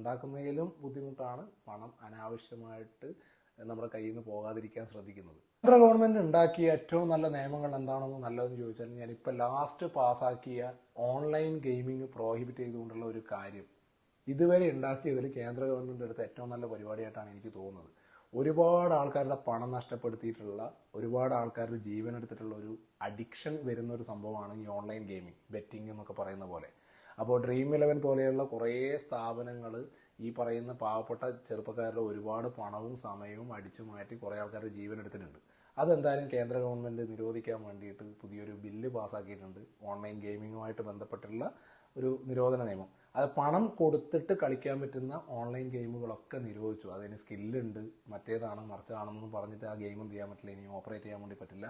ഉണ്ടാക്കുന്നതിലും ബുദ്ധിമുട്ടാണ് പണം അനാവശ്യമായിട്ട് നമ്മുടെ കയ്യിൽ നിന്ന് പോകാതിരിക്കാൻ ശ്രദ്ധിക്കുന്നത്. കേന്ദ്ര ഗവൺമെന്റ് ഉണ്ടാക്കിയ ഏറ്റവും നല്ല നിയമങ്ങൾ എന്താണെന്ന് നല്ലതെന്ന് ചോദിച്ചാൽ ഞാനിപ്പോൾ ലാസ്റ്റ് പാസ്സാക്കിയ ഓൺലൈൻ ഗെയിമിംഗ് പ്രോഹിബിറ്റ് ചെയ്തുകൊണ്ടുള്ള ഒരു കാര്യം. ഇതുവരെ ഉണ്ടാക്കിയതിൽ കേന്ദ്ര ഗവൺമെന്റ് എടുത്ത ഏറ്റവും നല്ല പരിപാടിയായിട്ടാണ് എനിക്ക് തോന്നുന്നത്. ഒരുപാട് ആൾക്കാരുടെ പണം നഷ്ടപ്പെടുത്തിയിട്ടുള്ള ഒരുപാട് ആൾക്കാരുടെ ജീവൻ എടുത്തിട്ടുള്ള ഒരു അഡിക്ഷൻ വരുന്ന ഒരു സംഭവമാണ് ഈ ഓൺലൈൻ ഗെയിമിംഗ് ബെറ്റിംഗ് എന്നൊക്കെ പറയുന്ന പോലെ. അപ്പോൾ ഡ്രീം ഇലവൻ പോലെയുള്ള കുറേ സ്ഥാപനങ്ങൾ ഈ പറയുന്ന പാവപ്പെട്ട ചെറുപ്പക്കാരുടെ ഒരുപാട് പണവും സമയവും അടിച്ചു മാറ്റി കുറേ ആൾക്കാരുടെ ജീവൻ എടുത്തിട്ടുണ്ട്. അതെന്തായാലും കേന്ദ്ര ഗവൺമെന്റ് നിരോധിക്കാൻ വേണ്ടിയിട്ട് പുതിയൊരു ബില്ല് പാസ്സാക്കിയിട്ടുണ്ട് ഓൺലൈൻ ഗെയിമിങ്ങുമായിട്ട് ബന്ധപ്പെട്ടുള്ള ഒരു നിരോധന നിയമം. അത് പണം കൊടുത്തിട്ട് കളിക്കാൻ പറ്റുന്ന ഓൺലൈൻ ഗെയിമുകളൊക്കെ നിരോധിച്ചു. അതിന് സ്കില്ലുണ്ട് മറ്റേതാണ് മറിച്ചതാണെന്ന് പറഞ്ഞിട്ട് ആ ഗെയിം എന്ത് ചെയ്യാൻ പറ്റില്ല ഇനി ഓപ്പറേറ്റ് ചെയ്യാൻ വേണ്ടി പറ്റില്ല.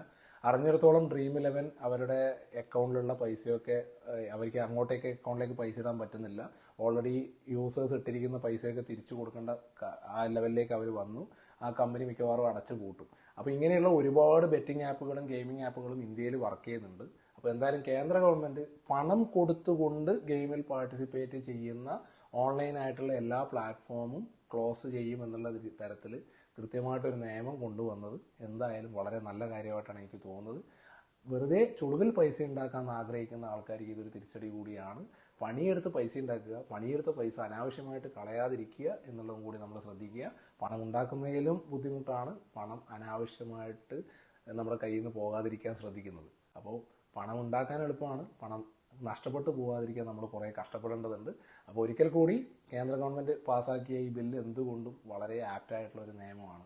അറിഞ്ഞിടത്തോളം ഡ്രീം ഇലവൻ അവരുടെ അക്കൗണ്ടിലുള്ള പൈസയൊക്കെ അവർക്ക് അങ്ങോട്ടേക്ക് അക്കൗണ്ടിലേക്ക് പൈസ ഇടാൻ പറ്റുന്നില്ല. ഓൾറെഡി യൂസേഴ്സ് ഇട്ടിരിക്കുന്ന പൈസയൊക്കെ തിരിച്ചു കൊടുക്കേണ്ട ആ ലെവലിലേക്ക് അവർ വന്നു. ആ കമ്പനി മിക്കവാറും അടച്ചു കൂട്ടും അപ്പോൾ ഇങ്ങനെയുള്ള ഒരുപാട് ബെറ്റിംഗ് ആപ്പുകളും ഗെയിമിംഗ് ആപ്പുകളും ഇന്ത്യയിൽ വർക്ക് ചെയ്യുന്നുണ്ട്. അപ്പോൾ എന്തായാലും കേന്ദ്ര ഗവൺമെന്റ് പണം കൊടുത്തുകൊണ്ട് ഗെയിമിൽ പാർട്ടിസിപ്പേറ്റ് ചെയ്യുന്ന ഓൺലൈൻ ആയിട്ടുള്ള എല്ലാ പ്ലാറ്റ്ഫോമും ക്ലോസ് ചെയ്യും എന്നുള്ള തരത്തിൽ കൃത്യമായിട്ടൊരു നിയമം കൊണ്ടുവന്നത് എന്തായാലും വളരെ നല്ല കാര്യമായിട്ടാണ് എനിക്ക് തോന്നുന്നത്. വെറുതെ ചുളുവിൽ പൈസ ഉണ്ടാക്കാൻ ആഗ്രഹിക്കുന്ന ആൾക്കാർക്ക് ഇതൊരു തിരിച്ചടി കൂടിയാണ്. പണിയെടുത്ത് പൈസ ഉണ്ടാക്കുക പണിയെടുത്ത പൈസ അനാവശ്യമായിട്ട് കളയാതിരിക്കുക എന്നുള്ളതും കൂടി നമ്മൾ ശ്രദ്ധിക്കുക. പണം ഉണ്ടാക്കുന്നതിലും ബുദ്ധിമുട്ടാണ്. പണം അനാവശ്യമായിട്ട് നമ്മുടെ കയ്യിൽ നിന്ന് പോകാതിരിക്കാൻ ശ്രദ്ധിക്കുന്നത്. അപ്പോൾ പണം ഉണ്ടാക്കാൻ എളുപ്പമാണ്. പണം നഷ്ടപ്പെട്ടു പോകാതിരിക്കാൻ നമ്മൾ കുറേ കഷ്ടപ്പെടേണ്ടതുണ്ട്. അപ്പോൾ ഒരിക്കൽ കൂടി കേന്ദ്ര ഗവൺമെന്റ് പാസ്സാക്കിയ ഈ ബില്ല് എന്തുകൊണ്ടും വളരെ ആപ്റ്റായിട്ടുള്ള ഒരു നിയമമാണ്.